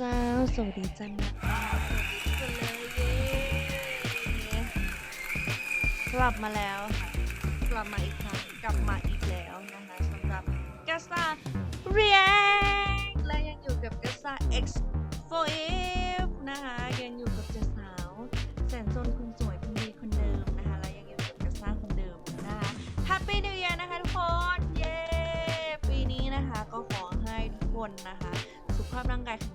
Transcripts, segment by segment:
สาวสวัสดีจันนะสวัสดีทุกคนเลยเย้กลับมาแล้ว กลับมาอีกครั้งกลับมาอีกแล้วนะคะสำหรับกาซาเรียและยังอยู่กับกาซา X 4 f นะคะยังอยู่กับเจ้าสาวแสนสนคนสวยคนดีคนเดิมนะคะและยังอยู่กับกาซาคนเดิมนะคะ Happy New Year นะคะทุกคนเย้ปีนี้นะคะก็ขอให้ทุกคนนะคะ สุขภาพร่างกายแข็ง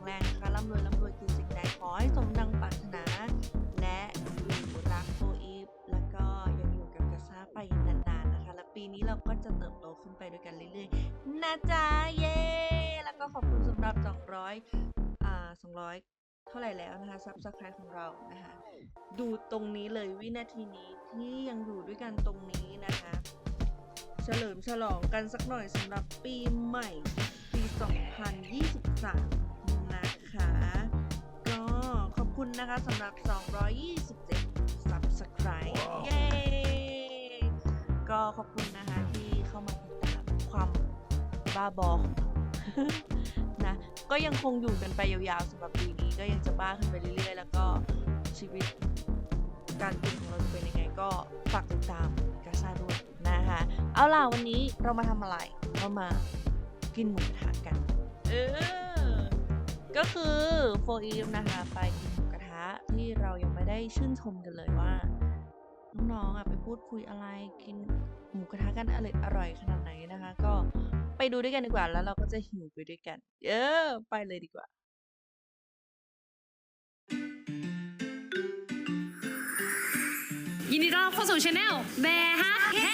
จะเติบโตขึ้นไปด้วยกันเรื่อยๆ นะจ๊ะ เย้ แล้วก็ขอบคุณสำหรับ 200 อ่า 200 เท่าไหร่แล้วนะคะซับสไครต์ของเรานะคะ ดูตรงนี้เลยวินาทีนี้ที่ยังอยู่ด้วยกันตรงนี้นะคะ เฉลิมฉลองกันสักหน่อยสำหรับปีใหม่ ปี 2023 นะคะ ก็ขอบคุณนะคะสำหรับ 227 Subscribe เย้ ก็ขอบคุณนะ บ้าบองนะก็ยังคงอยู่กันไปยาวๆสำหรับปีนี้ก็ยังจะบ้าขึ้นไปเรื่อยๆ แล้วก็ชีวิตการกินของเราจะเป็นยังไงก็ฝากติดตามกาซาด้วยนะคะเอาล่ะวันนี้เรามาทำอะไรเรามากินหมูกระทะกันเออก็คือโฟอีฟนะคะไปกินหมูกระทะที่เรายังไม่ได้ชื่นชมกันเลยว่าน้องๆอะไปพูดคุยอะไรกินหมูกระทะกันอร่อยขนาดไหนนะคะ ก็ ไปดูด้วยกันดีกว่า แล้วเราก็จะหิวไปด้วยกัน เออ ไปเลยดีกว่า ยินดีต้อนรับเข้าสู่ช anel แบร์ฮักแฮ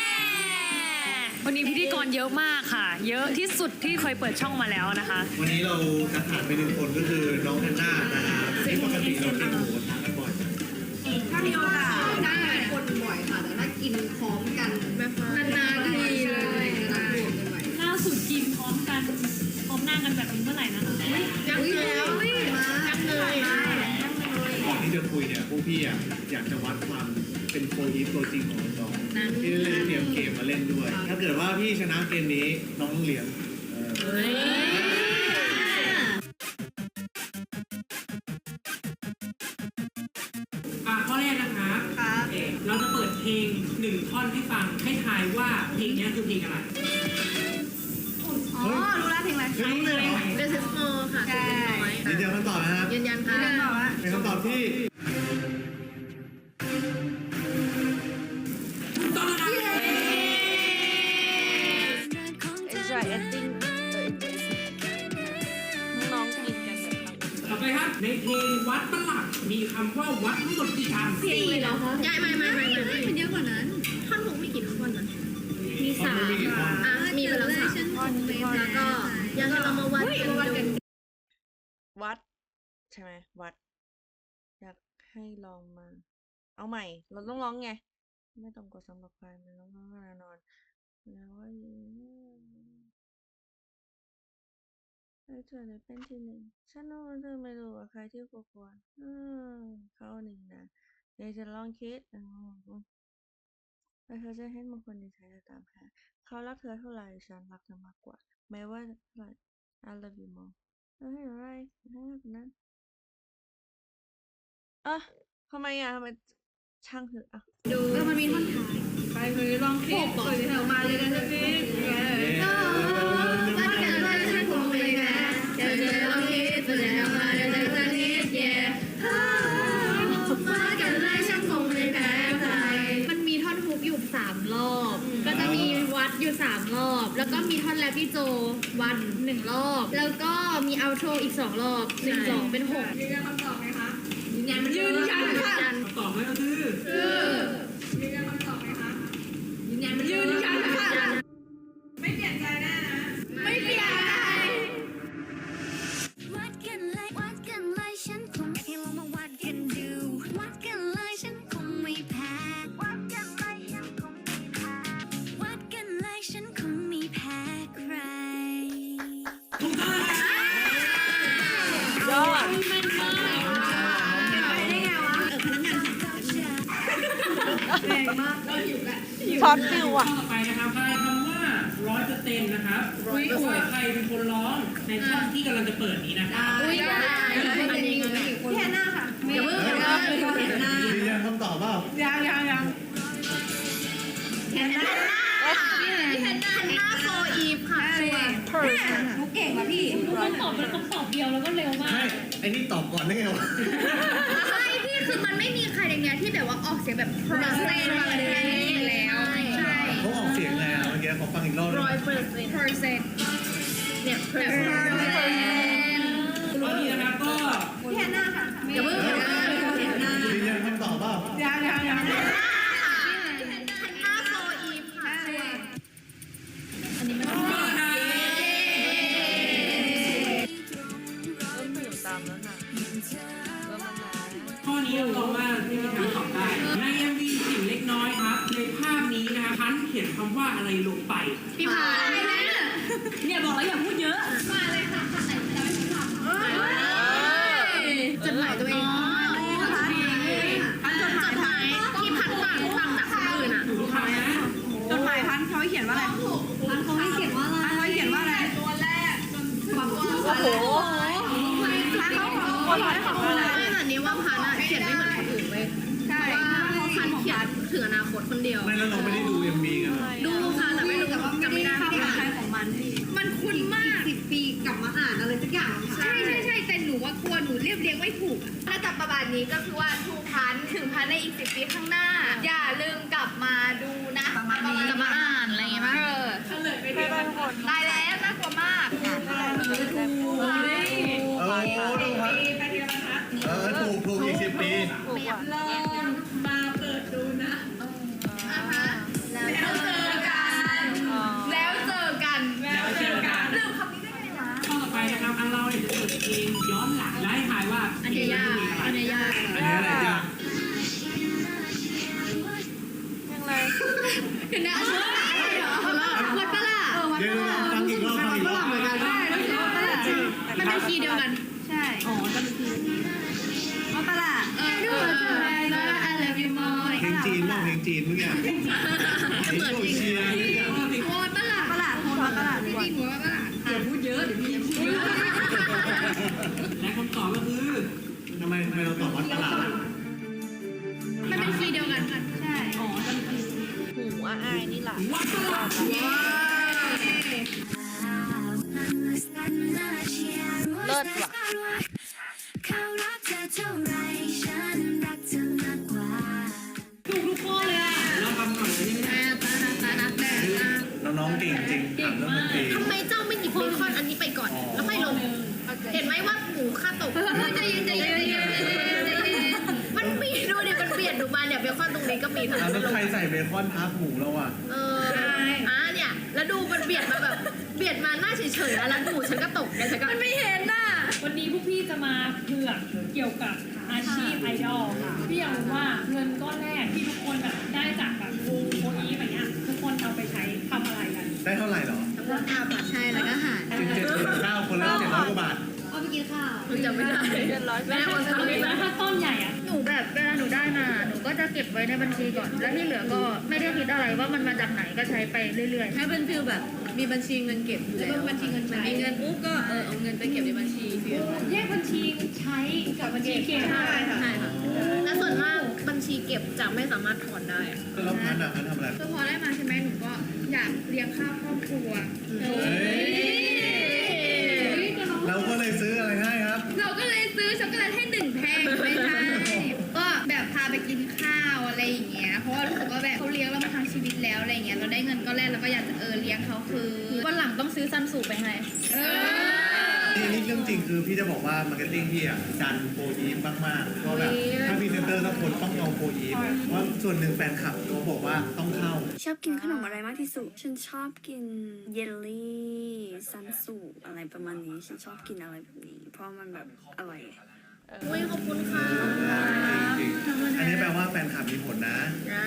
วันนี้พิธีกรเยอะมากค่ะ เยอะที่สุดที่เคยเปิดช่องมาแล้วนะคะ วันนี้เราจะขาดไปหนึ่งคนก็คือน้องแพนด้านะครับที่ปกติเรากินหมูกระทะกันบ่อยถ้ามีโอกาสได้คนบ่อยค่ะแต่ถ้ากินพร้อมกันนานๆทีเลยนานๆรวมกันบ่อย ล่าสุดกินพ ร้อมกันพร้อมหน้ากันแบบนี้เมื่อไหร่นะคะยังแล้วมายังเลยก่อนที่จะคุยเนี่ยพวกพี่อะอยากจะวัดความเป็นโฟอีฟตัวจริงของน้องๆพี่เลยเตรียมเกมมาเล่นด้วย ถ้าเกิดว่าพี่ชนะเกมนี้น้องต้องเลี้ยงเอออ่าข้อแรกนะครับครับเอ่อเราจะเปิดเพลงหนึ่งท่อนให้ฟังให้ทายว่าเพลงเนี้ยคือเพลงอะไร วัด ใช่ไหมวัด อยากให้ลองมา เอาใหม่ เราต้องร้องไง ไม่ต้องกดสำหรับใครไม่ต้องร้องแน่นอนแล้วว่าไอ้เธอเลยเป็นที่หนึ่งฉันรู้ว่าเธอไม่รู้ว่าใครที่ควรควอืมเขาหนึ่งนะเดี๋ยวจะลองคิดอืมแต่เธอจะเห็นบางคนดีใจจะตามหาเขารักเธอเท่าไหร่ฉันรักเธอมากกว่า ไม่ว่าเท่าไหร่ I love you more เฮ้ยอะไรให้แบบนั้นอะทำไมอะทำไมช่างเถอะอะดูเออมันมีท่อนท้ายไปเลยลองคลิปเปิดเถอะมาเลยกันสักทีก็วัดกันว่าฉันคงไม่แพ้เดี๋ยวจะลองคิดเปิดเถอะมา สามรอบ แล้วก็มีท่อนแรปพี่โจวัดหนึ่งรอบ แล้วก็มีเอาโทรอีกสองรอบหนึ่งสองเป็นหกยืนยันคำตอบไหมคะยืนยันยืนยัน เป็นคนร้องในท่อนที่กำลังจะเปิดนี้นะครับอุ้ยได้อันนี้แค่หน้าค่ะอย่าเพิ่งเฮ้ยอย่าเพิ่งยืนยันคำตอบเปล่ายังยังยังพี่แฮนนาพี่แฮนนาหน้าโฟอีฟค่ะชัวร์หนูเก่งว่ะพี่คำตอบเป็นคำตอบเดียวแล้วก็เร็วมากใช่ไอ้นี่ตอบก่อนได้ไงวะใช่พี่คือมันไม่มีใครในเนี้ยที่แบบว่าออกเสียงแบบเพอร์เซนต์มาเลยแล้ว ใช่เขาออกเสียงไงอะเมื่อกี้ขอฟังอีกรอบหนึ่งร้อยเปอร์เซ็นต์ เพอร์เซ็นต์เนี่ยเพอร์เซ็นต์ตอนนี้นะครับก็แค่หน้าค่ะอย่าเพิ่งอย่าเพิ่งยืนยันคำตอบเปล่ายังยังยังหน้าโฟอีฟค่ะชัวร์อันนี้มันเริ่มหิวตามแล้วนะเริ่มแล้วนะข้อนี้รับรองว่าไม่มีทางตอบได้ใน MV สิ่งเล็กน้อยครับ ในภาพนี้นะครับพันเขียนคำว่าอะไรลงไปพี่พาย เนี่ยบอกแล้วอย่าพูดเยอะ มาเลยค่ะข้างไหนจะไม่ทำจดหมายตัวเองอันจดหมายที่พันฝากฟังจากคนอื่นอะถูกทุกคำนะจดหมายพันเขาเขียนว่าอะไรพันเขาเขียนว่าอะไรพันเขาเขียนว่าอะไรตัวแรกโอ้โหพันเขาขอคนร้อยของอะไรไม่แต่นี้ว่าพันอะเขียนไม่เหมือนคนอื่นเว้ยใช่ว่าพันเขียนถึงอนาคตคนเดียวไม่แล้วเราไม่ได้ นี้ก็คือว่าทูพันถึงพันในอีกสิบปีข้างหน้า อย่าลืมกลับมาดูนะกลับมาอ่านอะไรอย่างเงี้ยเออไม่ได้ทุกคนตายแล้วน่ากลัวมากเออดูครับเออถูกถูกอีกสิบปีถูกอะมาเปิดดูนะอ่าฮะแล้วเจอกันอ๋อแล้วเจอกันแล้วเจอกันลืมคำนี้ได้ไงวะ ข้อต่อไปนะครับอันเราเนี่ยจะเปิดเพลงย้อนหลังและให้ทายว่าอันนี้ยากอันนี้ยากอันนี้อะไรจ้ะยังไงเห็นไหมวัดปะล่ะเดี๋ยวเราฟังอีกรอบฟังอีกรอบมันเป็นคีย์เดียวกัน ใช่อ๋อจะเป็นทีว่าตลาดเออเออแล้ว I love you more เพลงจีนบ้างเพลงจีนเมื่อกี้เหมือนจริงเชียร์วัดปะล่ะตลาดโทนว่าตลาดจด้วยริงๆวัดปะล่ะอย่าพูดเยอะเดี๋ยวพี่พูดเยอะ และคำตอบก็คือทำไมทำไมเราตอบวัดตลาดอะมันเป็นคีย์เดียวกันค่ะ ใช่ อ๋อจะเป็นหูอาอายนี่หล่ะวัดตลาดเกินข้าวหนูจำไม่ได้เดือนร้อยแม่คนทำไม่แล้ได้วถ้าต้นใหญ่อะหนูแบบเวลาหนูได้มา หนูก็จะเก็บไว้ในบัญชีก่อน แล้วที่เหลือก็ไม่ได้คิดอะไรว่ามันมาจากไหนก็ใช้ไปเรื่อยๆถ้าเป็นฟิลแบบมีบัญชีเงินเก็บอยู่แล้วบัญชีเงินใช้มีเงินปุ๊บก็เออเอาเงินไปเก็บในบัญชีฟิลแยกบัญชีใช้กับบัญชีเก็บใช่ค่ะใช่ค่ะแล้วส่วนมากบัญชีเก็บจะไม่สามารถถอนได้อะแล้วพันอะพันทำอะไรคือพอได้มาใช่ไหมหนูก็อยากเลี้ยงข้าวครอบครัวเฮ้ยเราก็เลยซื้อ เราก็เลยซื้อช็อกโกแลตให้หนึ่งแท่งไม่ใช่ก็แบบพาไปกินข้าวอะไรอย่างเงี้ย เพราะว่ารู้สึกว่าแบบเขาเลี้ยงเรามาทั้งชีวิตแล้วอะไรอย่างเงี้ย เราได้เงินก็แรกเราก็อยากจะเออเลี้ยงเขาคือวันหลังต้องซื้อซันสูไปให้ เออ นี่นี่เรื่องจริงคือพี่จะบอกว่ามาร์เก็ตติ้งพี่อะดันโปรอีฟมากๆเพราะแบบถ้าพรีเซนเตอร์สักคนต้องเอาโปรอีฟเพราะส่วนหนึ่งแฟนคลับเขาบอกว่าต้องเข้า ชอบกินขนมอะไรมากที่สุด ฉันชอบกินเยลลี่ซันสูอะไรประมาณนี้ ฉันชอบกินอะไรแบบนี้ เพราะมันแบบอร่อย อุ้ยขอบคุณค่ะจริงๆอันนี้แปลว่าแฟนคลับมีผลนะอ่า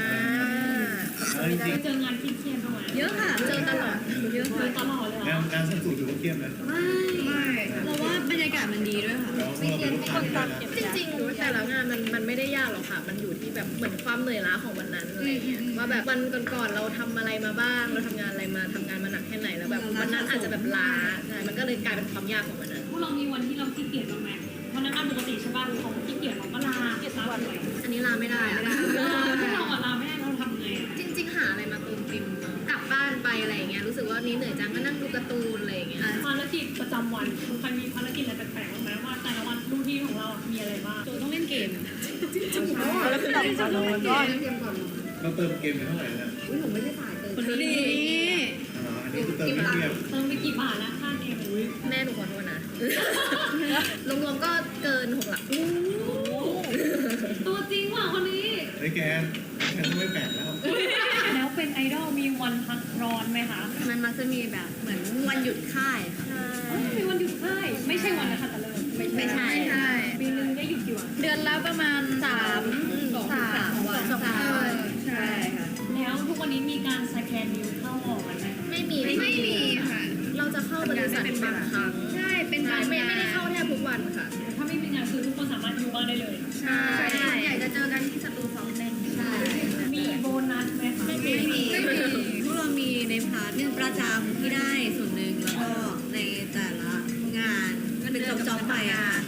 เออจริงเจองานที่เครียดเข้ามาเยอะค่ะเจอตลอดเยอะค่ะตลอดเลยๆเหรงาอนงานสันสูตรถือว่าเครียดไหมไม่ไม่เราว่าบรรยากาศมันดีด้วยค่ะแล้วพอเราเป็นลูกค้าที่ได้นะจริงๆแต่ละงานมันมันไม่ได้ยากหรอกค่ะ มันอยู่ที่แบบเหมือนความเหนื่อยล้าของวันนั้นอะไรเงี้ยว่าแบบวันก่อนๆเราทำอะไรมาบ้างเราทำงานอะไรมาทำงานมาหนักแค่ไหนแล้วแบบวันนั้นอาจจะแบบล้าใช่มันก็เลยกลายเป็นความยากของวันนั้นพวกเรามีวันที่เราขี้เกียจบ้างไหม วันนั้นปกติใช่ป่ะของขี้เกียจเราก็ลาเกียจลาวันเลยอันนี้ลาไม่ได้อะถ้าเราอะลาไม่ได้เราทำไงอะจริง ๆ หาอะไรมาเติมเต็มกลับบ้านไปอะไรอย่างเงี้ยรู้สึกว่าวันนี้เหนื่อยจังก็นั่งดูการ์ตูนอะไรอย่างเงี้ยภารกิจประจำวันใครมีภารกิจอะไรแปลกๆบ้างไหมว่าแต่ละวันรูทีนของเราอะมีอะไรบ้างตัวต้องเล่นเกมแล้วก็ตัดก่อนนอนก่อนเราเติมเกมไปเท่าไหร่แล้วคนนี้อ๋ออันนี้คือเติมไม่เทียบเติมไปกี่บาทแล้วค่าเกมอุ้ยแม่หนูขอโทษนะ รวมๆก็เกินหกหลักตัวจริงว่ะคนนี้ไอ้ยแกแกต้องไม่แปลกแล้ว แล้วเป็นไอดอลมีวันพักร้อนไหมคะมันมักจะมีแบบเหมือนวันหยุดค่ายค่ะ เอ้ยมีวันหยุดค่ายไม่ใช่วันนะคะแต่เลิกไม่ใช่ ใช่ ปีนึงได้หยุดกี่วันเดือนละประมาณสามสามวันสองวันใช่ค่ะ แล้วทุกวันนี้มีการสแกนนิ้วเข้าออกกันไหมคะไม่มีไม่มีค่ะ เราจะเข้าบริษัทบางครั้ง ใช่ เป็นบางไม่งานไม่ได้เข้าแทบทุกวันค่ะ ถ้าไม่มีงานคือทุกคนสามารถอยู่บ้านได้เลย ใช่ส่วนใหญ่จะเจอกันที่สตูซ้อมเต้นใช่มีโบนัสไหมคะไม่มีไม่มีพวกเรามีในพาร์ทหนึ่งประจำที่ได้ส่วนหนึ่งแล้วก็ในแต่ละงานก็หนึ่งจอบๆไปอะ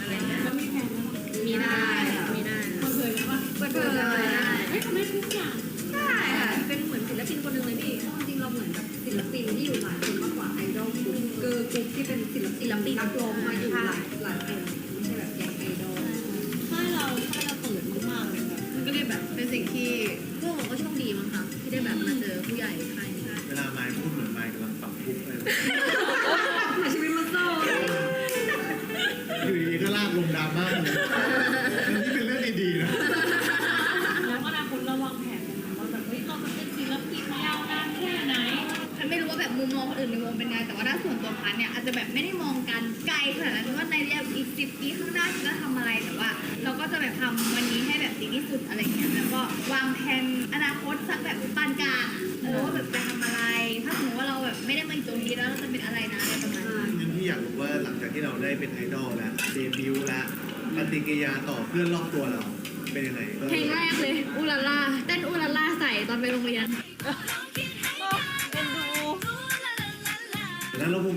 อะ แต่ว่าถ้าส่วนตัวพันเนี่ยอาจจะแบบไม่ได้มองกันไกลขนาดนั้นว่าในระยะอีกสิบปีข้างหน้าฉันจะทำอะไรแต่ว่า เราก็จะแบบทำวันนี้ให้แบบดีที่สุดอะไรเงี้ยแล้วก็วางแผนอนาคตสักแบบปานกลางเออว่าแบบจะทำอะไร ถ้าสมมติว่าเราแบบไม่ได้มาอยู่ตรงนี้แล้วเราจะเป็นอะไรนะอะไรประมาณนี้งั้นพี่อยากรู้ว่าหลังจากที่เราได้เป็นไอดอลแล้วเดบิวต์แล้วปฏิกิริยาต่อเพื่อนรอบตัวเราเป็นยังไงเพลงแรกเลยอูลาล่าเต้นอูลาล่าใส่ตอนไปโรงเรียน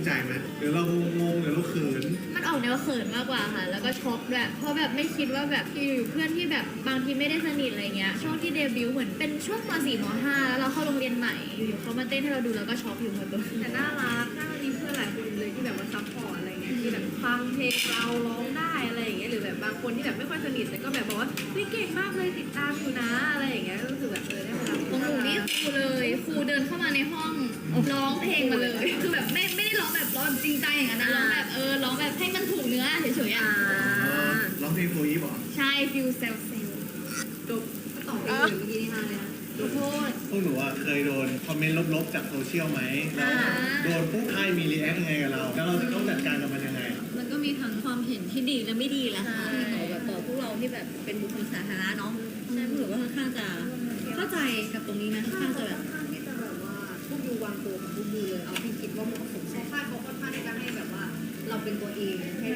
ใจไหมหรือเรางงหรือเราเขิน มันออกแนวเขินมากกว่าค่ะ แล้วก็ช็อกด้วยเพราะแบบไม่คิดว่าแบบอยู่ๆเพื่อนที่แบบบางทีไม่ได้สนิทอะไรเงี้ย ช่วงที่เดบิวต์เหมือนเป็นช่วงม .4 ม .5 แล้วเราเข้าโรงเรียนใหม่ อยู่ๆเขามาเต้นให้เราดูแล้วก็ช็อกอยู่ค่ะตัวแต่น่ารักน่ามีเพื่อนหลายคนเลยที่แบบว่าซัพพอร์ตอะไรเงี้ยที่แบบฟังเพลงเราร้องได้อะไรอย่างเงี้ยหรือแบบบางคนที่แบบไม่ค่อยสนิทแต่ก็แบบบอกว่าเฮ้ยเก่งมากเลยติดตามอยู่นะอะไรอย่างเงี้ยก็รู้สึกแบบเออได้เวลาของหนูนี่ครูเลย ครูเดินเข้ามาในห้องร้องเพลงมาเลย คือแบบไม่ไม่ได้ ร้องแบบร้องจริงใจอย่างนั้นนะร้องแบบเออร้องแบบให้มันถูกเนื้อเฉยๆอะร้องเพลงโฟอีฟเหรอใช่ฟิลเซลเซลจบก็ตอบไปเลยเมื่อกี้นี่ฮาเลยนะขอโทษพวกหนูอะเคยโดนคอมเมนต์ลบๆจากโซเชียลไหมแล้วอ่าโดนผู้ค่ายมีรีแอคยังไงกับเรา แล้วเราจะต้องจัดการกับมันยังไง มันก็มีทั้งความเห็นที่ดีและไม่ดีแหละค่ะต่อแบบต่อพวกเราที่แบบเป็นบุคคลสาธารณะเนาะใช่พวกหนูก็ค่อนข้างจะเข้าใจกับตรงนี้นะค่อนข้างจะแบบที่จะแบบว่าพวกยูวางตัวของพวกยูเลยเอาที่คิดว่าเหมาะสมใช่าเขาค่อนข้างที่จะให้แบบว่า เราเป็นตัวเองให้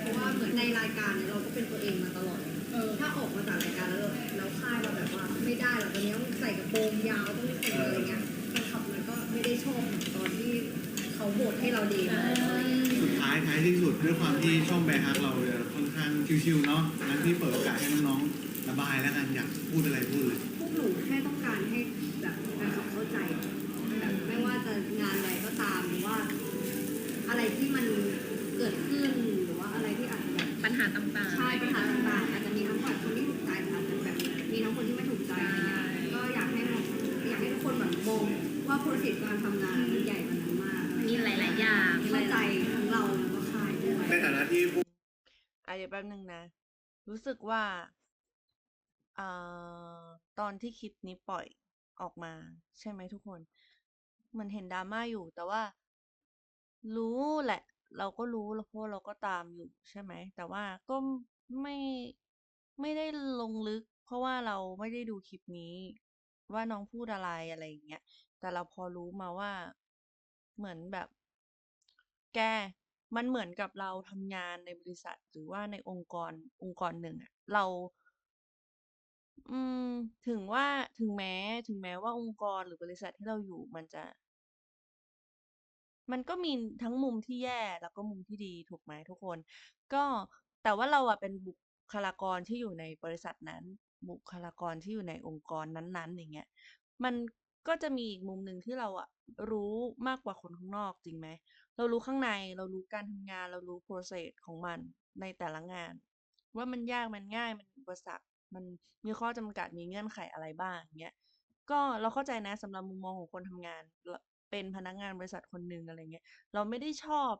เพราะว่าเหมือนในรายการเนี่ยเราก็เป็นตัวเองมาตลอด เออ ถ้าออกมาจากรายการแล้วแล้วค่ายเราแบบว่าไม่ได้หรอกตอนนี้ต้องใส่กระโปรงยาวต้องใส่อะไรเงี้ยแฟนคลับมันก็ไม่ได้ชอบเหมือนตอนที่เขาโหวตให้เราดีมาอะไรเงี้ย สุดท้ายท้ายที่สุดด้วยความที่ช่องแบร์ฮักเราจะค่อนข้างชิวๆเนาะงั้นพี่เปิดโอกาสให้น้องๆระบายแล้วกันอยากพูดอะไรพูดเลย พวกหนูแค่ต้องการให้แบบแฟนคลับเข้าใจแบบไม่ว่าจะงานอะไรก็ตามหรือว่า อะไรที่มันเกิดขึ้นหรือว่าอะไรที่อาจจะแบบ ปัญหาต่างๆ ใช่ปัญหาต่างๆอาจจะมีทั้งแบบคนที่ถูกใจแต่อาจจะแบบมีทั้งคนที่ไม่ถูกใจอะไรเงี้ยก็อยากให้มองอยากให้ทุกคนแบบมองว่าโปรเซสการทำงานมันใหญ่กว่านั้นมากมีหลายๆอย่างเข้าใจทั้งเราแล้วก็ค่ายด้วยในฐานะที่ผู้อะเดี๋ยวแป๊บนึงนะ รู้สึกว่าเอ่อตอนที่คลิปนี้ปล่อยออกมา ใช่ไหมทุกคน มันเห็นดราม่าอยู่แต่ว่า รู้แหละ เราก็รู้แล้วเพราะเราก็ตามอยู่ใช่ไหม แต่ว่าก็ไม่ไม่ได้ลงลึก เพราะว่าเราไม่ได้ดูคลิปนี้ ว่าน้องพูดอะไรอะไรอย่างเงี้ยแต่เราพอรู้มาว่าเหมือนแบบ แกมันเหมือนกับเราทำงานในบริษัท หรือว่าในองค์กรองค์กรหนึ่งอะเรา อืม ถึงว่าถึงแม้ ถึงแม้ว่าองค์กรหรือบริษัทที่เราอยู่มันจะ มันก็มีทั้งมุมที่แย่แล้วก็มุมที่ดีถูกไหมทุกคน ก็แต่ว่าเราอะเป็นบุคลากรที่อยู่ในบริษัทนั้น บุคลากรที่อยู่ในองค์กรนั้นๆอย่างเงี้ยมันก็จะมีอีกมุมหนึ่งที่เราอะรู้มากกว่าคนข้างนอกจริงไหมเรารู้ข้างในเรารู้การทำงาน เรารู้ process ของมันในแต่ละงาน ว่ามันยากมันง่ายมันอุปสรรคมันมีข้อจำกัดมีเงื่อนไขอะไรบ้างอย่างเงี้ยก็เราเข้าใจนะสำหรับมุมมองของคนทำงานร เป็นพนักงานบริษัทคนหนึ่งอะไรเงี้ยเราไม่ได้ชอบ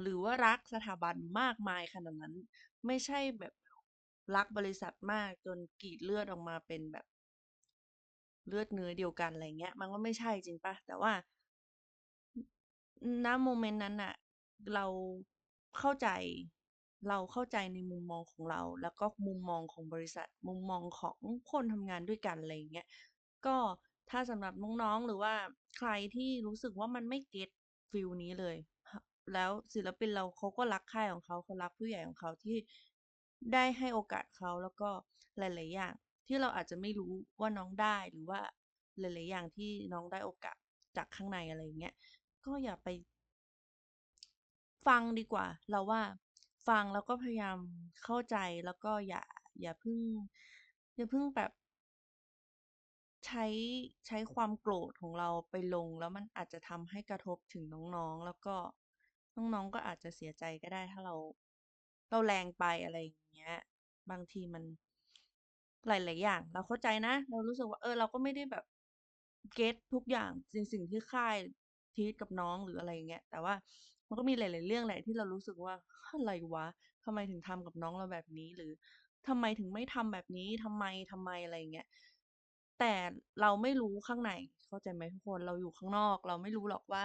หรือว่ารักสถาบันมากมายขนาดนั้น ไม่ใช่แบบรักบริษัทมากจนกรีดเลือดออกมาเป็นแบบเลือดเนื้อเดียวกันอะไรเงี้ย มันก็ไม่ใช่จริงปล่าแต่ว่าณโมเมนต์นั้นน่ะเราเข้าใจเราเข้าใจในมุมมองของเรา แล้วก็มุมมองของบริษัท มุมมองของคนทำงานด้วยกันอะไรเงี้ยก็ถ้าสำหรับน้องๆหรือว่า ใครที่รู้สึกว่ามันไม่เก็ตฟีลนี้เลย แล้วศิลปินเราเขาก็รักค่ายของเขาเขารักผู้ใหญ่ของเขาที่ได้ให้โอกาสเขาแล้วก็หลาย ๆ อย่าง ที่เราอาจจะไม่รู้ว่าน้องได้หรือว่าหลาย ๆ อย่างที่น้องได้โอกาสจากข้างในอะไรเงี้ยก็อย่าไป ฟังดีกว่า เราว่าฟังแล้วก็พยายามเข้าใจแล้วก็อย่า อย่าเพิ่ง อย่าเพิ่งแบบ ใช้ใช้ความโกรธของเราไปลง แล้วมันอาจจะทำให้กระทบถึงน้องๆ แล้วก็น้องๆก็อาจจะเสียใจก็ได้ถ้าเราเราแรงไปอะไรอย่างเงี้ย บางทีมันหลายๆอย่าง เราเข้าใจนะ เรารู้สึกว่าเออ เราก็ไม่ได้แบบเก็ตทุกอย่างในสิ่งที่ค่ายทรีตกับน้องหรืออะไรอย่างเงี้ย แต่ว่ามันก็มีหลาย ๆ เรื่องแหละที่เรารู้สึกว่าอะไรวะทำไมถึงทำกับน้องเราแบบนี้ หรือทำไมถึงไม่ทำแบบนี้ทำไมทำไมอะไรอย่างเงี้ย แต่เราไม่รู้ข้างในเข้าใจไหมทุกคนเราอยู่ข้างนอก เราไม่รู้หรอกว่า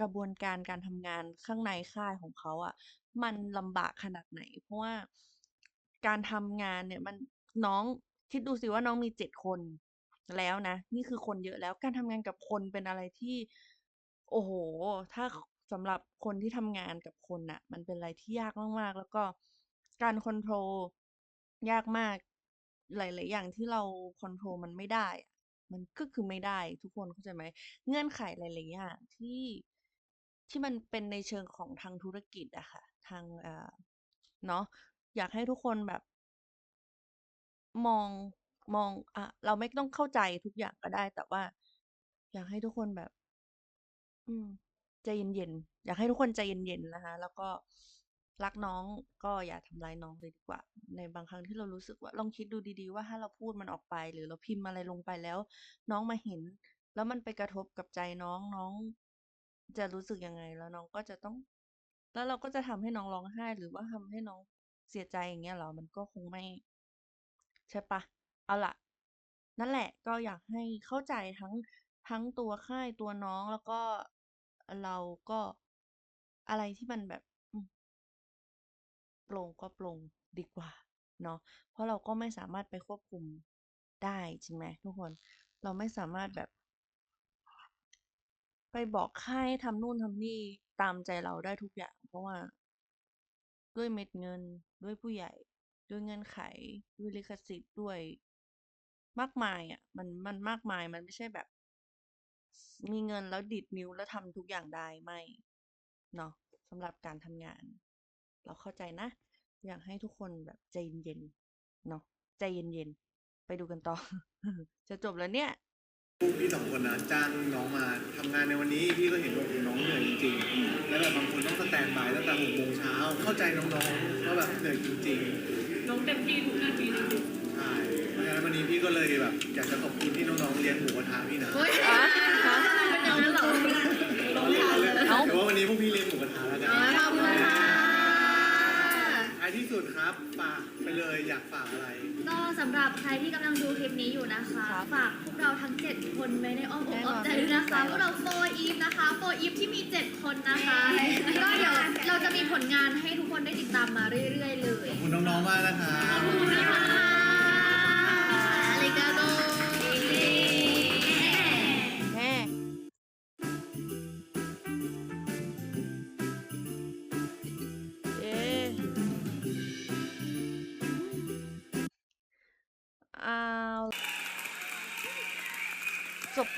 กระบวนการการทำงานข้างในค่ายของเขาอะมันลำบากขนาดไหน เพราะว่าการทำงานเนี่ยมันน้องคิดดูสิว่าน้องมี7คนแล้วนะ นี่คือคนเยอะแล้วการทำงานกับคนเป็นอะไรที่ โอ้โฮถ้าสำหรับคนที่ทำงานกับคนน่ะ มันเป็นอะไรที่ยากมากๆ แล้วก็การคอนโทรลยากมาก หลาย ๆ อย่างที่เราคอนโทรลมันไม่ได้อะมันก็คือไม่ได้ทุกคนเข้าใจไหม เงื่อนไขหลายๆอย่างที่ที่มันเป็นในเชิงของทางธุรกิจอะค่ะ ทางอ่าเนาะอยากให้ทุกคนแบบ มองมองอ่าเราไม่ต้องเข้าใจทุกอย่างก็ได้ แต่ว่า อยากให้ทุกคนแบบ อืมใจเย็นๆอยากให้ทุกคนใจเย็นๆนะคะ แล้วก็ รักน้องก็อย่าทำร้ายน้องเลยดีกว่า ในบางครั้งที่เรารู้สึกว่าลองคิดดูดีๆ ว่าถ้าเราพูดมันออกไป หรือเราพิมพ์อะไรลงไปแล้ว น้องมาเห็น แล้วมันไปกระทบกับใจน้องน้อง จะรู้สึกยังไง?แล้วน้องก็จะต้อง แล้วเราก็จะทำให้น้องร้องไห้ หรือว่าทำให้น้องเสียใจอย่างเงี้ยหรอ?มันก็คงไม่ ใช่ปล่า?เอาละนั่นแหละก็อยากให้เข้าใจทั้งทั้งตัวค่ายตัวน้องแล้วก็เราก็อะไรที่มันแบบ ปลงก็ปลงดีกว่าเนาะเพราะเราก็ไม่สามารถไปควบคุมได้จริงไหมทุกคน?เราไม่สามารถแบบ ไปบอกค่ายให้ทำนู่นทำนี่ตามใจเราได้ทุกอย่าง เพราะว่า ด้วยเม็ดเงินด้วยผู้ใหญ่ ด้วยเงื่อนไข ด้วยลิขสิทธิ์ด้วยมากมายอะมันมันมากมายมันไม่ใช่แบบ มีเงินแล้วดีดนิ้วแล้วทำทุกอย่างได้ไม่เนาะสำหรับการทำงาน เราเข้าใจนะ อยากให้ทุกคนแบบใจเย็นๆเนาะใจเย็นๆ ไปดูกันต่อ จะจบแล้วเนี่ยพวกพี่2คนนะจ้างน้องมาทำงานในวันนี้พี่ก็เห็นว่าโอ้โฮน้องเหนื่อยจริงๆแล้วแบบบางคนต้องสแตนด์บายตั้งแต่6โมงเช้าเข้าใจน้องๆว่าแบบเหนื่อยจริงๆ น้องเต็มที่ทุกนาทีจริงใช่เพราะฉะนั้นวันนี้พี่ก็เลยแบบอยากจะขอบคุณที่น้องๆเลี้ยงหมูกระทะพี่นะเฮ้ยฮะฮะเป็นอย่างนั้นเหรอเราเลี้ยงเราเลี้ยงเอ้าแต่ว่าวันนี้พวกพี่เลี้ยงหมูกระทะแล้วกัน เลยอยากฝากอะไร ก็สำหรับใครที่กำลังดูคลิปนี้อยู่นะคะ ฝากพวกเราทั้ง 7 คนไว้ในอ้อมอกอ้อมใจด้วยนะคะพวกเราโฟอีฟนะคะโฟอีฟที่มี 7 คนนะคะก็เดี๋ยวเราจะมีผลงานให้ทุกคนได้ติดตามมาเรื่อยๆเลย ขอบคุณน้องๆมากนะครับขอบคุณค่ะอา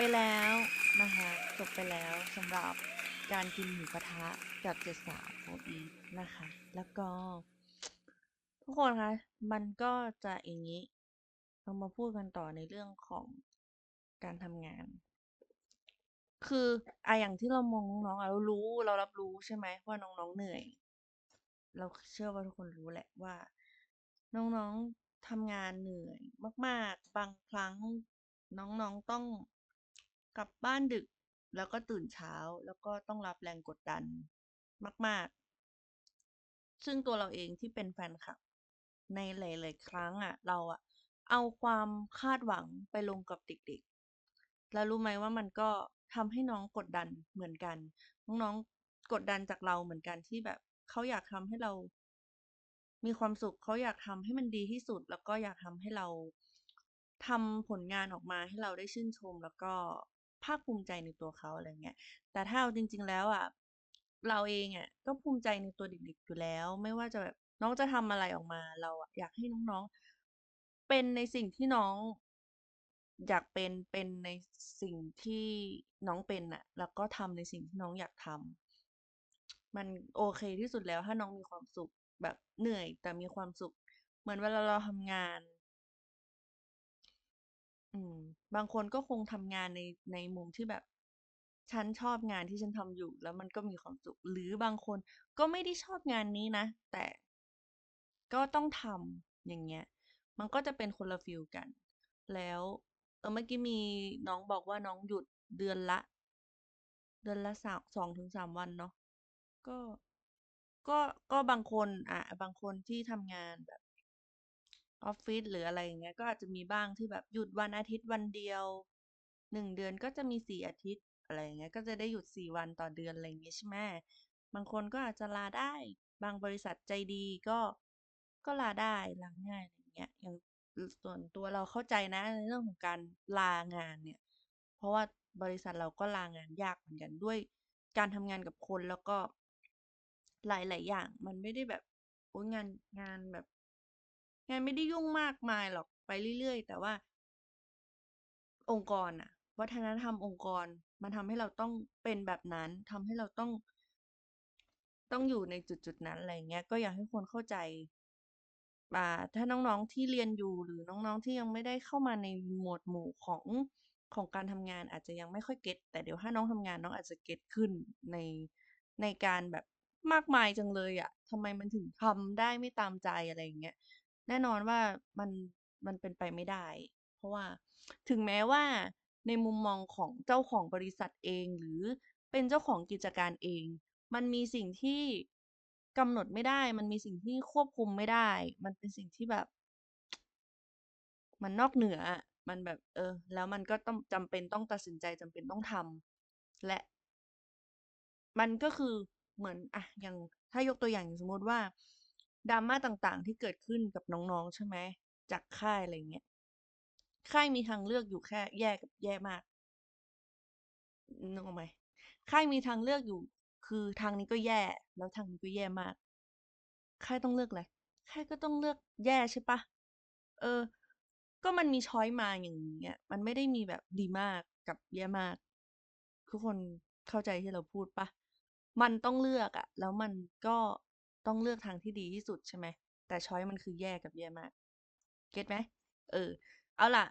ไปแล้วนะคะจบไปแล้วสำหรับการกินหมูกระทะกับเจ็ดสาวโฟอีนะคะ แล้วก็ ทุกคนคะมันก็จะอย่างนี้เรามาพูดกันต่อในเรื่องของการทำงาน คืออะอย่างที่เรามองน้องๆเรารู้เรารับรู้ใช่ไหมว่าน้องๆเหนื่อย เราเชื่อว่าทุกคนรู้แหละว่า น้องๆทำงานเหนื่อยมาก ๆ บางครั้งน้องๆต้อง กลับบ้านดึก แล้วก็ตื่นเช้า แล้วก็ต้องรับแรงกดดันมาก ๆ ซึ่งตัวเราเองที่เป็นแฟนคลับ ในหลาย ๆ ครั้งอะเราอะเอาความคาดหวังไปลงกับเด็ก ๆ แล้วรู้ไหมว่ามันก็ทำให้น้องกดดันเหมือนกัน น้องๆกดดันจากเราเหมือนกันที่แบบเขาอยากทำให้เรา มีความสุขเขาอยากทำให้มันดีที่สุด แล้วก็อยากทำให้เราทำผลงานออกมาให้เราได้ชื่นชมแล้วก็าคภูมิใจในตัวเขาอะไรเงี้ย แต่ถ้าเอาจริง ๆ แล้วอะเราเองอะก็ภูมิใจในตัวเด็กๆอยู่แล้ว ไม่ว่าจะแบบน้องจะทำอะไรออกมา เราอะอยากให้น้องๆ เป็นในสิ่งที่น้อง อยากเป็นเป็นในสิ่งที่น้องเป็นน่ะ แล้วก็ทำในสิ่งที่น้องอยากทำมันโอเคที่สุดแล้วถ้าน้องมีความสุขแบบเหนื่อยแต่มีความสุข เหมือนเวลาเราทำงาน อืม บางคนก็คงทำงานใน ในมุมที่แบบ ฉันชอบงานที่ฉันทำอยู่ แล้วมันก็มีความสุข หรือบางคนก็ไม่ได้ชอบงานนี้นะ แต่ ก็ต้องทำ อย่างเงี้ย มันก็จะเป็นคนละฟีลกัน แล้ว เออ เมื่อกี้มีน้องบอกว่า น้องหยุดเดือนละ เดือนละ สามสองถึงสามวันเนาะ ก็ ก็ ก็บางคน อะบางคนที่ทำงานแบบ ออฟฟิศหรืออะไรอย่างเงี้ย ก็อาจจะมีบ้างที่แบบหยุดวันอาทิตย์วันเดียว หนึ่งเดือนก็จะมีสี่อาทิตย์อะไรอย่างเงี้ย ก็จะได้หยุดสี่วันต่อเดือนอะไรอย่างเงี้ยใช่ไหมบางคนก็อาจจะลาได้ บางบริษัทใจดีก็ก็ลาได้ลาง่ายอะไรอย่างเงี้ย อย่างส่วนตัวเราเข้าใจนะในเรื่องของการลางานเนี่ย เพราะว่าบริษัทเราก็ลางานยากเหมือนกันด้วย การทำงานกับคนแล้วก็หลาย ๆ อย่าง มันไม่ได้แบบโอ้ยงานงานแบบ งานไม่ได้ยุ่งมากมายหรอกไปเรื่อย ๆ แต่ว่า องค์กรอะวัฒนธรรมองค์กร มันทำให้เราต้องเป็นแบบนั้นทำให้เราต้อง ต้องอยู่ในจุดๆนั้นอะไรเงี้ย ก็อยากให้คนเข้าใจอ่าถ้าน้องๆที่เรียนอยู่หรือน้องๆที่ยังไม่ได้เข้ามาในหมวดหมู่ของของการทำงานอาจจะยังไม่ค่อยเก็ตแต่เดี๋ยวถ้าน้องทำงานน้องอาจจะเก็ตขึ้นในในการแบบมากมายจังเลยอะทำไมมันถึงทำได้ไม่ตามใจอะไรอย่างเงี้ย แน่นอนว่ามันมันเป็นไปไม่ได้ เพราะว่าถึงแม้ว่าในมุมมองของเจ้าของบริษัทเอง หรือเป็นเจ้าของกิจการเอง มันมีสิ่งที่กำหนดไม่ได้ มันมีสิ่งที่ควบคุมไม่ได้ มันเป็นสิ่งที่แบบ มันนอกเหนือ มันแบบ เออ แล้วมันก็ต้องจำเป็นต้องตัดสินใจจำเป็นต้องทำและ มันก็คือเหมือนอะอย่างถ้ายกตัวอย่างสมมติว่า drama ต่างๆ ที่เกิดขึ้นกับน้องๆ ใช่ไหม จากค่ายอะไรเงี้ย ค่ายมีทางเลือกอยู่แค่แย่กับแย่มากนึกออกไหมค่ายมีทางเลือกอยู่ คือทางนี้ก็แย่ แล้วทางนี้ก็แย่มาก ค่ายต้องเลือกอะไร ค่ายก็ต้องเลือกแย่ใช่ปล่าเออ ก็มันมีช้อยมาอย่างเงี้อะมันไม่ได้มีแบบดีมากกับแย่มาก ทุกคนเข้าใจที่เราพูดปล่ามันต้องเลือกอะแล้วมันก็ ต้องเลือกทางที่ดีที่สุดใช่ไหม แต่ชอยมันคือแย่กับแย่มาก เก็ตไหม เออ เอาล่ะ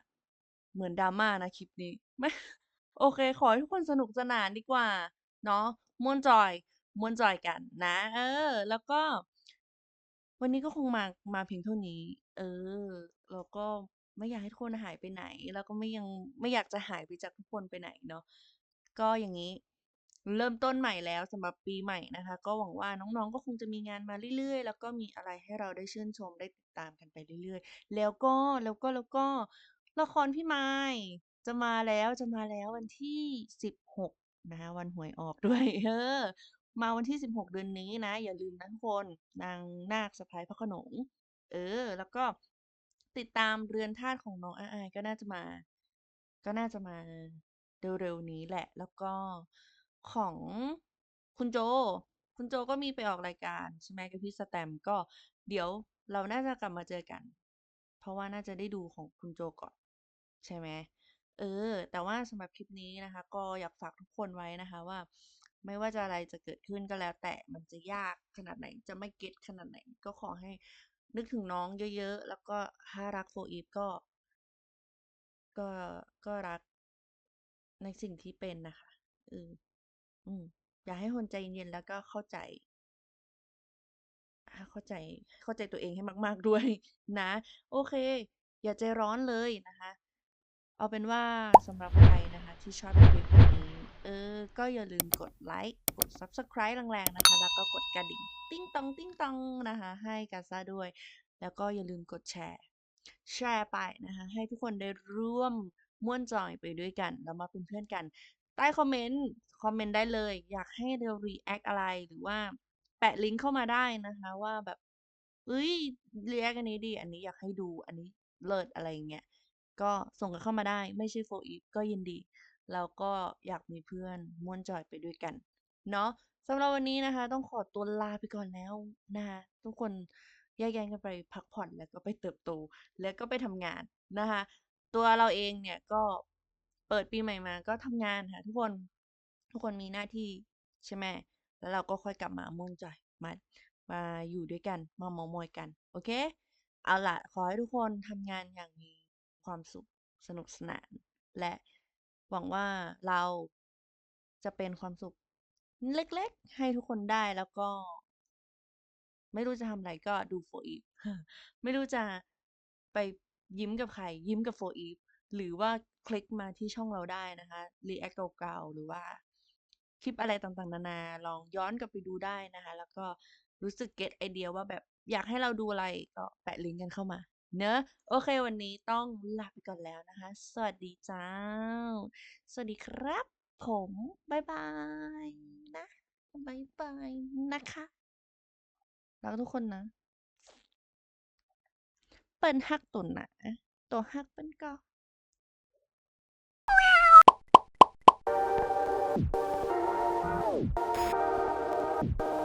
เหมือน drama นะคลิปนี้ไม่โอเค ขอให้ทุกคนสนุกสนานดีกว่า เนาะม่วนจอยม่วนจอยกันนะ เออ แล้วก็ วันนี้ก็คงมา มาเพียงเท่านี้ เออ แล้วก็ไม่อยากให้ทุกคนหายไปไหน แล้วก็ไม่ยังไม่อยากจะหายไปจากทุกคนไปไหนเนาะ ก็อย่างงี้ เริ่มต้นใหม่แล้วสำหรับปีใหม่นะคะ ก็หวังว่าน้องๆก็คงจะมีงานมาเรื่อยๆ แล้วก็มีอะไรให้เราได้ชื่นชมได้ติดตามกันไปเรื่อยๆ แล้วก็แล้วก็แล้วก็ละครพี่ไมายจะมาแล้วจะมาแล้ววันที่ 16 นะคะวันหวยออกด้วยเออมาวันที่ 16 เดือนนี้นะ อย่าลืมนะทุกคนนางนาคสะใภ้พระขนงเออ แล้วก็ติดตามเรือนธาตุของน้องอ้ายก็น่าจะมา ก็น่าจะมาเร็วๆนี้แหละแล้วก็ ของคุณโจ คุณโจก็มีไปออกรายการใช่ไหมกับพี่สแตมก็เดี๋ยวเราน่าจะกลับมาเจอกัน เพราะว่าน่าจะได้ดูของคุณโจก่อน ใช่ไหมเออ แต่ว่าสำหรับคลิปนี้นะคะ ก็อยากฝากทุกคนไว้นะคะว่า ไม่ว่าจะอะไรจะเกิดขึ้นก็แล้ว แต่มันจะยากขนาดไหนจะไม่เก็ตขนาดไหน ก็ขอให้นึกถึงน้องเยอะๆ แล้วก็ถ้ารักโฟอีฟก็ ก็ก็รักในสิ่งที่เป็นนะคะเออ อืมอยากให้คนใจเย็นแล้วก็เข้าใจ อ่าเข้าใจเข้าใจตัวเองให้มาก ๆ ด้วย นะ โอเค อย่าใจร้อนเลยนะคะ เอาเป็นว่าสำหรับใครนะคะ ที่ชอบคลิปนี้เออ ก็อย่าลืมกดไลค์กด Subscribe แรงๆนะคะ แล้วก็กดกระดิ่ง ติ้งตองติ้งตองนะคะ ให้กาซาด้วย แล้วก็อย่าลืมกดแชร์ แชร์ไปนะคะ ให้ทุกคนได้ร่วมม่วนจอยไปด้วยกัน แล้วมาเป็นเพื่อนกัน ใต้คอมเมนต์คอมเมนต์ได้เลย อยากให้เรา react อะไรหรือว่าแปะลิงก์เข้ามาได้นะคะว่าแบบเอ้ย react อันนี้ดี อันนี้อยากให้ดูอันนี้เลิศอะไรอย่างเงี้ยก็ส่งกันเข้ามาได้ไม่ใช่โฟอีฟก็ยินดีแล้วก็อยากมีเพื่อนม่วนจอยไปด้วยกัน เนาะสำหรับวันนี้นะคะ ต้องขอตัวลาไปก่อนแล้วนะคะทุกคนแยกย้ายกันไปพักผ่อนแล้วก็ไปเติบโต แล้วก็ไปทำงานนะคะ ตัวเราเองเนี่ยก็ เปิดปีใหม่มาก็ทำงานค่ะทุกคน ทุกคนมีหน้าที่ใช่ไหมแล้วเราก็ค่อยกลับมาม่วนจอยมามาอยู่ด้วยกันมาเมามอยกัน โอเค เอาละขอให้ทุกคนทำงานอย่างมีความสุขสนุกสนาน และหวังว่าเราจะเป็นความสุขเล็กๆ ให้ทุกคนได้แล้วก็ ไม่รู้จะทำอะไรก็ดูโฟอีฟไม่รู้จะไปยิ้มกับใคร ยิ้มกับโฟอีฟหรือว่า คลิกมาที่ช่องเราได้นะคะ react เก่าๆหรือว่าคลิปอะไรต่างๆ นานา ลองย้อนกลับไปดูได้นะคะ แล้วก็รู้สึกเก็ตไอเดียว่าแบบอยากให้เราดูอะไรก็แปะลิงก์กันเข้ามา เนอะโอเค วันนี้ต้องลาไปก่อนแล้วนะคะ สวัสดีจ้า สวัสดีครับ ผมบ๊ายบายนะบ๊ายบายนะคะรักทุกคนนะ เปิ้นฮักตุ่นนะตัวฮักเปิ้นก็ Música